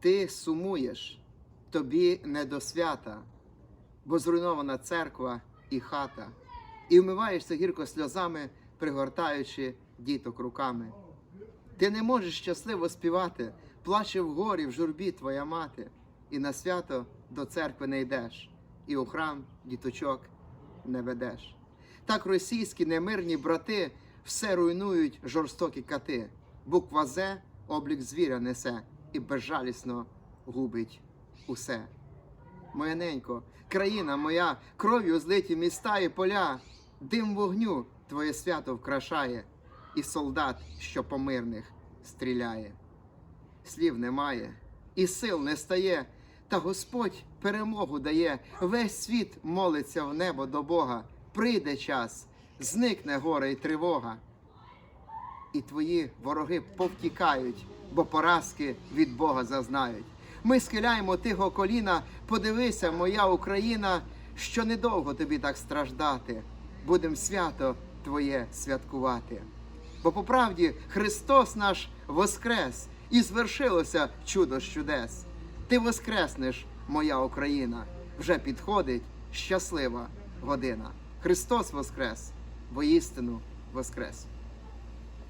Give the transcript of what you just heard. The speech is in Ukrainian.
Ти сумуєш, тобі не до свята, бо зруйнована церква і хата, і вмиваєшся гірко сльозами, пригортаючи діток руками. Ти не можеш щасливо співати, плаче в горі в журбі твоя мати, і на свято до церкви не йдеш, і у храм діточок не ведеш. Так російські немирні брати все руйнують жорстокі кати. Буква З облік звіря несе і безжалісно губить усе. Моя ненько, країна моя, кров'ю злиті міста і поля, дим вогню твоє свято вкрашає, і солдат, що по мирних стріляє. Слів немає, і сил не стає, та Господь перемогу дає. Весь світ молиться в небо до Бога. Прийде час, зникне горе й тривога. І твої вороги повтікають, бо поразки від Бога зазнають. Ми схиляємо тихо коліна, подивися, моя Україна, що недовго тобі так страждати, будем свято Твоє святкувати. Бо по правді Христос наш воскрес, і звершилося чудо чудес. Ти воскреснеш, моя Україна, вже підходить щаслива година. Христос воскрес, воістину воскрес.